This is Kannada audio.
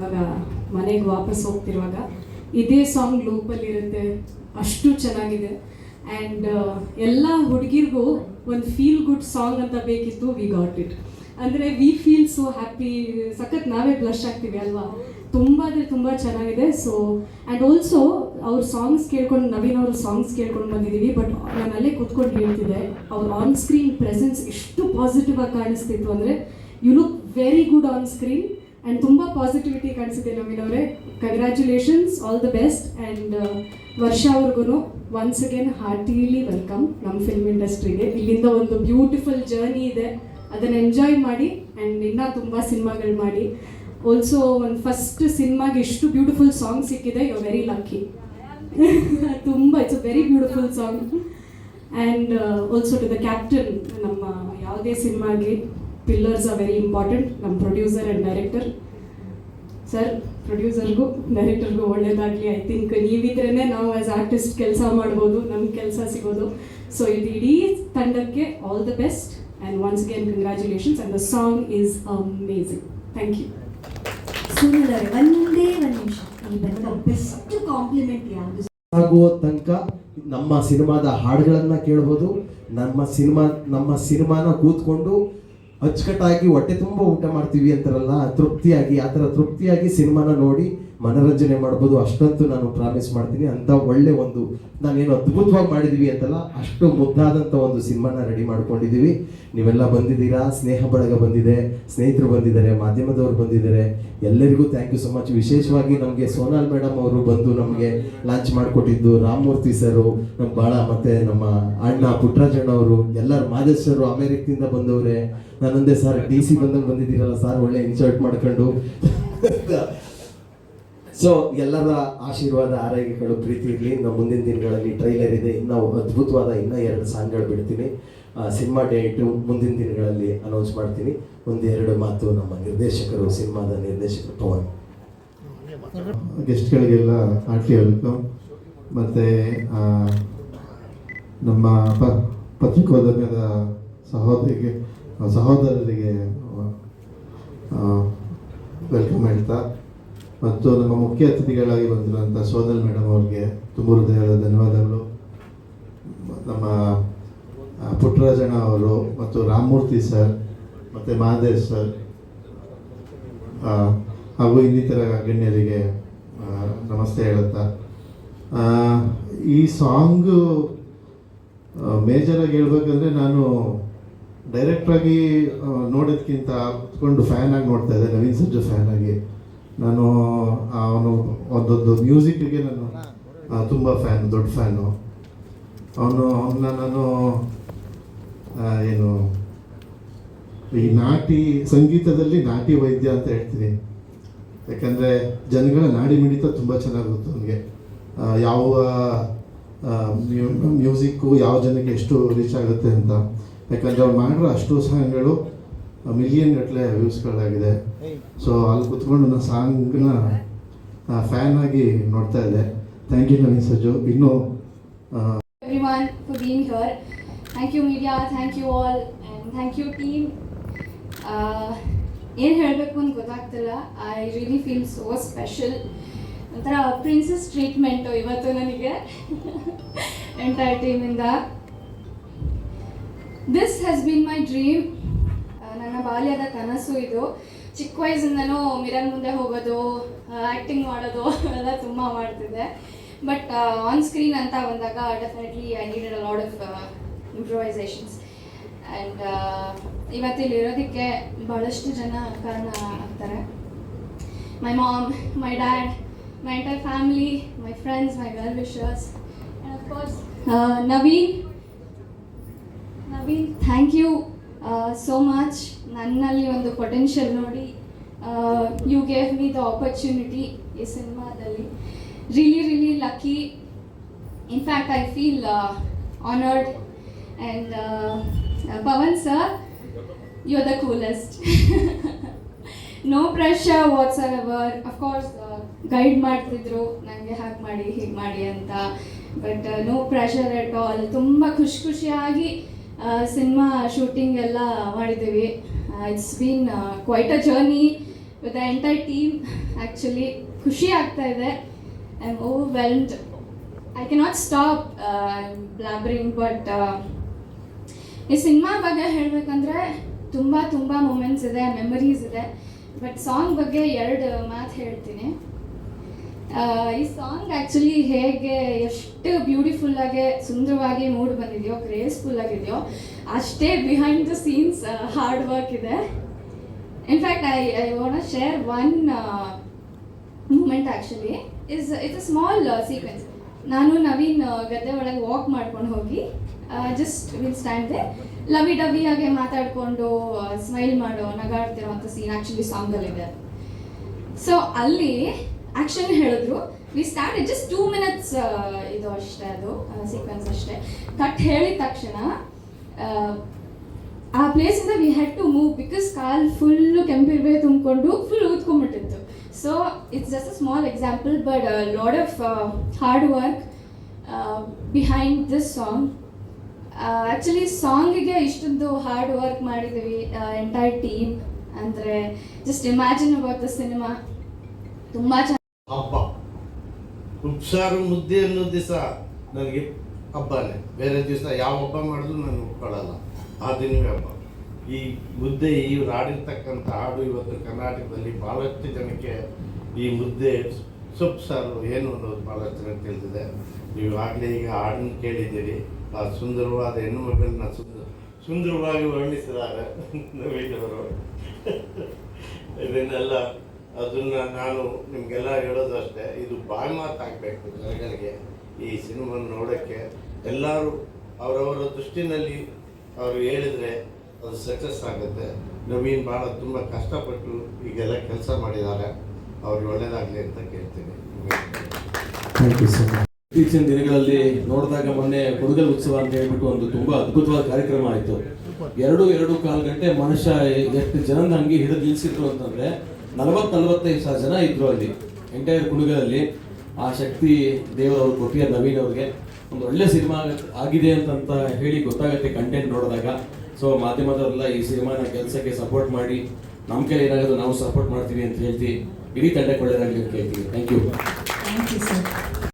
ಇವಾಗ ಮನೆಗೆ ವಾಪಸ್ ಹೋಗ್ತಿರುವಾಗ ಇದೇ ಸಾಂಗ್ ಲೂಪಲ್ಲಿ ಇರುತ್ತೆ. ಅಷ್ಟು ಚೆನ್ನಾಗಿದೆ. ಆ್ಯಂಡ್ ಎಲ್ಲ ಹುಡುಗಿರ್ಗೂ ಒಂದು ಫೀಲ್ ಗುಡ್ ಸಾಂಗ್ ಅಂತ ಬೇಕಿತ್ತು ವಿ ಗಾಟ್ ಇಟ್ ಅಂದರೆ ವಿ ಫೀಲ್ ಸೊ ಹ್ಯಾಪಿ ಸಖತ್ ನಾವೇ ಬ್ಲಶ್ ಆಗ್ತೀವಿ ಅಲ್ವಾ? ತುಂಬ ಅಂದರೆ ತುಂಬ ಚೆನ್ನಾಗಿದೆ. ಸೊ ಆ್ಯಂಡ್ ಆಲ್ಸೋ ಅವ್ರ ಸಾಂಗ್ಸ್ ಕೇಳ್ಕೊಂಡು, ನವೀನ್ ಅವ್ರ ಸಾಂಗ್ಸ್ ಕೇಳ್ಕೊಂಡು ಬಂದಿದ್ದೀವಿ ಬಟ್ ನಾನು ಅಲ್ಲೇ ಕೂತ್ಕೊಂಡು ಹೇಳ್ತಿದ್ದೆ, ಅವ್ರ ಆನ್ ಸ್ಕ್ರೀನ್ ಪ್ರೆಸೆನ್ಸ್ ಎಷ್ಟು ಪಾಸಿಟಿವ್ ಆಗಿ ಕಾಣಿಸ್ತಿತ್ತು ಅಂದರೆ you look very good on screen and ತುಂಬ ಪಾಸಿಟಿವಿಟಿ ಕಾಣಿಸಿದೆ ನವೀನ್ ಅವರೇ congratulations all the best and ವರ್ಷ ಅವ್ರಿಗೂ ಒನ್ಸ್ ಅಗೇನ್ ಹಾರ್ಟಿಲಿ ವೆಲ್ಕಮ್ ನಮ್ಮ ಫಿಲ್ಮ್ ಇಂಡಸ್ಟ್ರಿಗೆ ಇಲ್ಲಿಂದ ಒಂದು ಬ್ಯೂಟಿಫುಲ್ ಜರ್ನಿ ಇದೆ. ಅದನ್ನು ಎಂಜಾಯ್ ಮಾಡಿ ಆ್ಯಂಡ್ ಇನ್ನೂ ತುಂಬ ಸಿನಿಮಾಗಳು ಮಾಡಿ. ಆಲ್ಸೋ ಒಂದು ಫಸ್ಟ್ ಸಿನಿಮಾಗೆ ಎಷ್ಟು ಬ್ಯೂಟಿಫುಲ್ ಸಾಂಗ್ ಸಿಕ್ಕಿದೆ. ಯು ವೆರಿ ಲಕ್ಕಿ ತುಂಬ it's a very beautiful song and also to the captain ನಮ್ಮ ಯಾವುದೇ ಸಿನಿಮಾಗೆ ಪಿಲ್ಲರ್ಸ್ ಆರ್ ವೆರಿ ಇಂಪಾರ್ಟೆಂಟ್ ನಮ್ಮ ಪ್ರೊಡ್ಯೂಸರ್ ಆ್ಯಂಡ್ ಡೈರೆಕ್ಟರ್ ಸರ್ ಪ್ರೊಡ್ಯೂಸರ್ಗೂ ಡೈರೆಕ್ಟರ್ಗೂ ಒಳ್ಳೇದಾಗಲಿ. ಐ ಥಿಂಕ್ ನೀವಿದ್ರೇ ನಾವು ಆ್ಯಸ್ ಆರ್ಟಿಸ್ಟ್ ಕೆಲಸ ಮಾಡ್ಬೋದು ನಮ್ಗೆ ಕೆಲಸ ಸಿಗೋದು. ಸೊ ಇದು ಇಡೀ ತಂಡಕ್ಕೆ all the best and once again congratulations and the song is amazing thank you ಸುಂದರ ಒಂದೇ ಒಂದು ನಿಮಿಷ. ಈ ಬಂದ ಬೆಸ್ಟ್ ಕಾಂಪ್ಲಿಮೆಂಟ್ ಯಾವುದು? ಆಗುವ ತನಕ ನಮ್ಮ ಸಿನಿಮಾದ ಹಾಡುಗಳನ್ನ ಕೇಳ್ಬೋದು. ನಮ್ಮ ಸಿನಿಮಾ ನಮ್ಮ ಸಿನಿಮಾನ ಕೂತ್ಕೊಂಡು ಅಚ್ಚುಕಟ್ಟಾಗಿ ಹೊಟ್ಟೆ ತುಂಬ ಊಟ ಮಾಡ್ತೀವಿ ಅಂತಾರಲ್ಲ ತೃಪ್ತಿಯಾಗಿ ಆ ಥರ ತೃಪ್ತಿಯಾಗಿ ಸಿನಿಮಾನ ನೋಡಿ ಮನೋರಂಜನೆ ಮಾಡ್ಬೋದು, ಅಷ್ಟಂತೂ ನಾನು ಪ್ರಾಮಿಸ್ ಮಾಡ್ತೀನಿ. ಅಂತ ಒಳ್ಳೆ ಒಂದು ನಾನೇನು ಅದ್ಭುತವಾಗಿ ಮಾಡಿದೀವಿ ಅಂತಲ್ಲ, ಅಷ್ಟು ಮುದ್ದಾದಂಥ ಒಂದು ಸಿನಿಮಾನ ರೆಡಿ ಮಾಡ್ಕೊಂಡಿದ್ದೀವಿ ನೀವೆಲ್ಲ ಬಂದಿದ್ದೀರಾ? ಸ್ನೇಹ ಬಳಗ ಬಂದಿದೆ, ಸ್ನೇಹಿತರು ಬಂದಿದ್ದಾರೆ, ಮಾಧ್ಯಮದವರು ಬಂದಿದ್ದಾರೆ. ಎಲ್ಲರಿಗೂ ಥ್ಯಾಂಕ್ ಯು ಸೊ ಮಚ್ ವಿಶೇಷವಾಗಿ ನಮಗೆ ಸೋನಾಲ್ ಮೇಡಮ್ ಅವರು ಬಂದು ನಮಗೆ ಲಾಂಚ್ ಮಾಡಿಕೊಟ್ಟಿದ್ದು, ರಾಮಮೂರ್ತಿ ಸರು ನಮ್ಮ ಬಾಳ ಮತ್ತೆ ನಮ್ಮ ಅಣ್ಣ ಪುಟ್ಟರಾಜಣ್ಣ ಅವರು, ಎಲ್ಲರೂ ಮಾದೇಶ್ ಸರ್ ಅಮೇರಿಕದಿಂದ ಬಂದವರೇ. ನಾನೊಂದೇ ಸರ್ ಡಿ ಸಿ ಬಂದಂಗೆ ಬಂದಿದ್ದೀರಲ್ಲ ಸರ್ ಒಳ್ಳೆ ಇನ್ಸರ್ಟ್ ಮಾಡ್ಕೊಂಡು. ಸೊ ಎಲ್ಲರ ಆಶೀರ್ವಾದ, ಆರೈಕೆಗಳು, ಪ್ರೀತಿ ಇರಲಿ. ನಮ್ಮ ಮುಂದಿನ ದಿನಗಳಲ್ಲಿ ಟ್ರೈಲರ್ ಇದೆ. ಇನ್ನೂ ಅದ್ಭುತವಾದ ಇನ್ನೂ ಎರಡು ಸಾಂಗ್ಗಳು ಬಿಡ್ತೀನಿ. ಸಿನಿಮಾ ಡೇಟು ಮುಂದಿನ ದಿನಗಳಲ್ಲಿ ಅನೌನ್ಸ್ ಮಾಡ್ತೀನಿ. ಒಂದೆರಡು ಮಾತು ನಮ್ಮ ನಿರ್ದೇಶಕರು, ಸಿನಿಮಾದ ನಿರ್ದೇಶಕರು ಪವನ್. ಗೆಸ್ಟ್ಗಳಿಗೆಲ್ಲ ಹಾರ್ಟ್ಲಿ ವೆಲ್ಕಮ್ ಮತ್ತು ನಮ್ಮ ಪ, ಪತ್ರಿಕೋದ್ಯಮದ ಸಹೋದರಿಗೆ ಸಹೋದರರಿಗೆ ವೆಲ್ಕಮ್ ಹೇಳ್ತಾ. ಮತ್ತು ನಮ್ಮ ಮುಖ್ಯ ಅತಿಥಿಗಳಾಗಿ ಬಂದಿರುವಂಥ ಸೋನಲ್ ಮೇಡಮ್ ಅವ್ರಿಗೆ ತುಂಬ ಹೃದಯದ ಧನ್ಯವಾದಗಳು. ನಮ್ಮ ಪುಟ್ಟರಾಜಣ್ಣ ಅವರು ಮತ್ತು ರಾಮಮೂರ್ತಿ ಸರ್ ಮತ್ತು ಮಹಾದೇವ್ ಸರ್ ಹಾಗೂ ಇನ್ನಿತರ ಗಣ್ಯರಿಗೆ ನಮಸ್ತೆ ಹೇಳುತ್ತಾ. ಈ ಸಾಂಗು ಮೇಜರಾಗಿ ಹೇಳ್ಬೇಕಂದ್ರೆ ನಾನು ಡೈರೆಕ್ಟಾಗಿ ನೋಡೋದಕ್ಕಿಂತ ಕುತ್ಕೊಂಡು ಫ್ಯಾನ್ ಆಗಿ ನೋಡ್ತಾ ಇದ್ದೆ, ನವೀನ್ ಸಜ್ಜು ಫ್ಯಾನ್ ಆಗಿ. ನಾನು ಅವನು, ಒಂದೊಂದು ಮ್ಯೂಸಿಕ್ಗೆ ನಾನು ತುಂಬ ಫ್ಯಾನ್ ದೊಡ್ಡ ಫ್ಯಾನು ಅವನು ಅವನ್ನ ನಾನು ಏನು, ಈ ನಾಟಿ ಸಂಗೀತದಲ್ಲಿ ನಾಟಿ ವೈದ್ಯ ಅಂತ ಹೇಳ್ತೀನಿ. ಯಾಕಂದರೆ ಜನಗಳ ನಾಡಿ ಮಿಡಿತ ತುಂಬ ಚೆನ್ನಾಗಿ ಗೊತ್ತು ನನಗೆ ಯಾವ ಮ್ಯೂಸಿಕ್ಕು ಯಾವ ಜನಕ್ಕೆ ಎಷ್ಟು ರೀಚ್ ಆಗುತ್ತೆ ಅಂತ. ಯಾಕಂದರೆ ಅವ್ರು ಮಾಡಿರೋ ಅಷ್ಟು ಸಾಂಗ್ಗಳು ಮಿಲಿಯನ್ ಗಟ್ಟಲೆ ವ್ಯೂಸ್ಗಳಾಗಿದೆ ಸೊ ಅಲ್ಲಿ ಕುತ್ಕೊಂಡು ನಾನು ಸಾಂಗ್ನ ಫ್ಯಾನ್ ಆಗಿ ನೋಡ್ತಾ ಇದ್ದೆ. ಥ್ಯಾಂಕ್ ಯು ನವೀನ್ ಸಜ್ಜು. ಇನ್ನು everyone for being here. Thank you media, thank you. ಏನು ಹೇಳಬೇಕು ಅಂತ ಗೊತ್ತಾಗ್ತಿಲ್ಲ. I really feel so special ಒಂಥರ ಪ್ರಿನ್ಸಸ್ ಟ್ರೀಟ್ಮೆಂಟು ಇವತ್ತು ನನಗೆ. Entire ಟೀಮಿಂದ this has been my dream ನನ್ನ ಬಾಲ್ಯದ ಕನಸು ಇದು. ಚಿಕ್ಕ ವಯಸ್ಸಿಂದನೂ ಮಿರರ್ ಮುಂದೆ ಹೋಗೋದು ಆ್ಯಕ್ಟಿಂಗ್ ಮಾಡೋದು ಎಲ್ಲ ತುಂಬ ಮಾಡ್ತಿದ್ದೆ. ಬಟ್ ಆನ್ ಸ್ಕ್ರೀನ್ ಅಂತ ಬಂದಾಗ definitely I needed a lot of improvisations and ಇವತ್ತಿಲ್ಲಿರೋದಕ್ಕೆ ಭಾಳಷ್ಟು ಜನ ಕಾರಣ ಆಗ್ತಾರೆ. My mom my dad my entire family my friends my well wishers and of course Naveen Naveen thank you so much ನನ್ನಲ್ಲಿ ಒಂದು ಪೊಟೆನ್ಷಿಯಲ್ ನೋಡಿ you gave me the opportunity ಈ ಸಿನಿಮಾದಲ್ಲಿ. Really really lucky in fact I feel honoured and Pavan sir you are the coolest no pressure what's are our of course guide ಮಾಡ್ತಿದ್ರು. ನನಗೆ ಹಾಗೆ ಮಾಡಿ, ಹೀಗೆ ಮಾಡಿ ಅಂತ. But no pressure at all ತುಂಬ ಖುಷಿ ಖುಷಿಯಾಗಿ ಸಿನಿಮಾ ಶೂಟಿಂಗ್ ಎಲ್ಲ ಮಾಡಿದ್ದೀವಿ. It's been quite a journey with the entire team actually ಖುಷಿ ಆಗ್ತಾ ಇದೆ I am overwhelmed I cannot stop blabbering but ಈ ಸಿನಿಮಾ ಬಗ್ಗೆ ಹೇಳಬೇಕಂದ್ರೆ ತುಂಬ ತುಂಬ ಮೂಮೆಂಟ್ಸ್ ಇದೆ ಮೆಮರೀಸ್ ಇದೆ. ಬಟ್ ಸಾಂಗ್ ಬಗ್ಗೆ ಎರಡು ಮಾತು ಹೇಳ್ತೀನಿ. ಈ ಸಾಂಗ್ ಆ್ಯಕ್ಚುಲಿ ಹೇಗೆ ಎಷ್ಟು ಬ್ಯೂಟಿಫುಲ್ ಆಗಿ, ಸುಂದರವಾಗಿ ಮೂಡ್ ಬಂದಿದೆಯೋ ಗ್ರೇಸ್ಫುಲ್ ಆಗಿದೆಯೋ, ಅಷ್ಟೇ behind the scenes hard work ಇದೆ. In fact I I want share one moment actually is it's a small sequence ನಾನು ನವೀನ್ ಗದ್ದೆ ಒಳಗೆ ವಾಕ್ ಮಾಡ್ಕೊಂಡು ಹೋಗಿ just will stand the lovey dovey ಆಗಿ ಮಾತಾಡಿಕೊಂಡು ಸ್ಮೈಲ್ ಮಾಡೋ, ನಗಾಡ್ತಿರೋ ಅಂತ ಸೀನ್ ಆ್ಯಕ್ಚುಲಿ ಸಾಂಗಲ್ಲಿದೆ ಸೊ ಅಲ್ಲಿ ಆಕ್ಷನ್ ಹೇಳಿದ್ರು. We start just two minutes ಇದು ಅಷ್ಟೇ ಅದು ಸೀಕ್ವೆನ್ಸ್ ಅಷ್ಟೇ. ಕಟ್ ಹೇಳಿದ ತಕ್ಷಣ ಆ, place ಪ್ಲೇಸಿಂದ we had to move because call full ಕೆಂಪಿರ್ಬೇ ತುಂಬಿಕೊಂಡು full ಊದ್ಕೊಂಡ್ಬಿಟ್ಟಿತ್ತು. So it's just a small example but lot of hard work behind this song actually ಸಾಂಗಿಗೆ ಇಷ್ಟೊಂದು ಹಾರ್ಡ್ ವರ್ಕ್ ಮಾಡಿದ್ವಿ ಎಂಟೈರ್ ಟೀಮ್ ಅಂದರೆ just imagine about the cinema ತುಂಬ ಚೆನ್ನಾಗಿ ಹಬ್ಬ. ಉಪ್ಸಾರು ಮುದ್ದೆ ಅನ್ನೋ ದಿವಸ ನನಗೆ ಹಬ್ಬನೇ. ಬೇರೆ ದಿವಸ ಯಾವ ಹಬ್ಬ ಮಾಡಿದ್ರು ನಾನು ಒಪ್ಕೊಳ್ಳಲ್ಲ. ಆ ದಿನವೇ ಹಬ್ಬ. ಈ ಮುದ್ದೆ ಇವ್ರು ಆಡಿರ್ತಕ್ಕಂಥ ಹಾಡು ಇವತ್ತು ಕರ್ನಾಟಕದಲ್ಲಿ ಭಾಳಷ್ಟು ಜನಕ್ಕೆ ಈ ಮುದ್ದೆ ಸೊಪ್ಪು ಸಾರು ಏನು ಅನ್ನೋದು ಭಾಳಷ್ಟು ಜನ ತಿಳಿದಿದೆ. ನೀವು ಆಗಲೇ ಈಗ ಹಾಡನ್ನು ಕೇಳಿದ್ದೀರಿ. ಆ ಸುಂದರವಾದ ಹೆಣ್ಣು ಮಗಳನ್ನ ಸುಂದರ ಸುಂದರವಾಗಿ ವರ್ಣಿಸಿದ್ದಾರೆ ನವೀನವರು ಇದನ್ನೆಲ್ಲ ಅದನ್ನ ನಾನು ನಿಮಗೆಲ್ಲ ಹೇಳೋದಷ್ಟೇ ಇದು ಬಾಯಿ ಮಾತಾಗಬೇಕು ಜನಗಳಿಗೆ ಈ ಸಿನಿಮಾ ನೋಡೋಕ್ಕೆ. ಎಲ್ಲರೂ ಅವರವರ ದೃಷ್ಟಿನಲ್ಲಿ ಅವರು ಹೇಳಿದರೆ ಅದು ಸಕ್ಸಸ್ ಆಗುತ್ತೆ. ನವೀನ್ ಭಾಳ ತುಂಬ ಕಷ್ಟಪಟ್ಟು ಈಗೆಲ್ಲ ಕೆಲಸ ಮಾಡಿದ್ದಾರೆ ಅವ್ರಿಗೆ ಒಳ್ಳೇದಾಗಲಿ ಅಂತ ಕೇಳ್ತೀನಿ. ಥ್ಯಾಂಕ್ ಯು ಸರ್ ಇತ್ತೀಚಿನ ದಿನಗಳಲ್ಲಿ ನೋಡಿದಾಗ ಮೊನ್ನೆ ಕುಡುಗಲ್ ಉತ್ಸವ ಅಂತ ಹೇಳ್ಬಿಟ್ಟು ಒಂದು ತುಂಬಾ ಅದ್ಭುತವಾದ ಕಾರ್ಯಕ್ರಮ ಆಯಿತು. ಎರಡು ಎರಡು ಕಾಲು ಗಂಟೆ ಮನುಷ್ಯ ಎಷ್ಟು ಜನದ ಹಂಗೆ ಹಿಡಿದು ನಿಲ್ಸಿದ್ರು ಅಂತಂದ್ರೆ ನಲವತ್ತು ನಲವತ್ತೈದು ಸಾವಿರ ಜನ ಇದ್ರು ಅಲ್ಲಿ. ಎಂಟೈರ್ ಕುಡುಗಲ್ಲಿ ಆ ಶಕ್ತಿ ದೇವರವ್ರು ಕೊಟ್ಟಿಯ ನವೀನ್ ಅವ್ರಿಗೆ. ಒಂದು ಒಳ್ಳೆ ಸಿನಿಮಾ ಆಗಿದೆ ಅಂತಂತ ಹೇಳಿ ಗೊತ್ತಾಗುತ್ತೆ ಕಂಟೆಂಟ್ ನೋಡಿದಾಗ. ಸೊ ಮಾಧ್ಯಮದವರೆಲ್ಲ ಈ ಸಿನಿಮಾನ ಕೆಲಸಕ್ಕೆ ಸಪೋರ್ಟ್ ಮಾಡಿ. ನಮ್ಮ ಕೈಲಿ ಏನಾಗೋದು ನಾವು ಸಪೋರ್ಟ್ ಮಾಡ್ತೀವಿ ಅಂತ ಹೇಳ್ತಿ. ಇಡೀ ತಂಡಕ್ಕೆ ಒಳ್ಳೆಯದಾಗಲಿ ಅಂತ ಹೇಳ್ತೀವಿ thank you thank you sir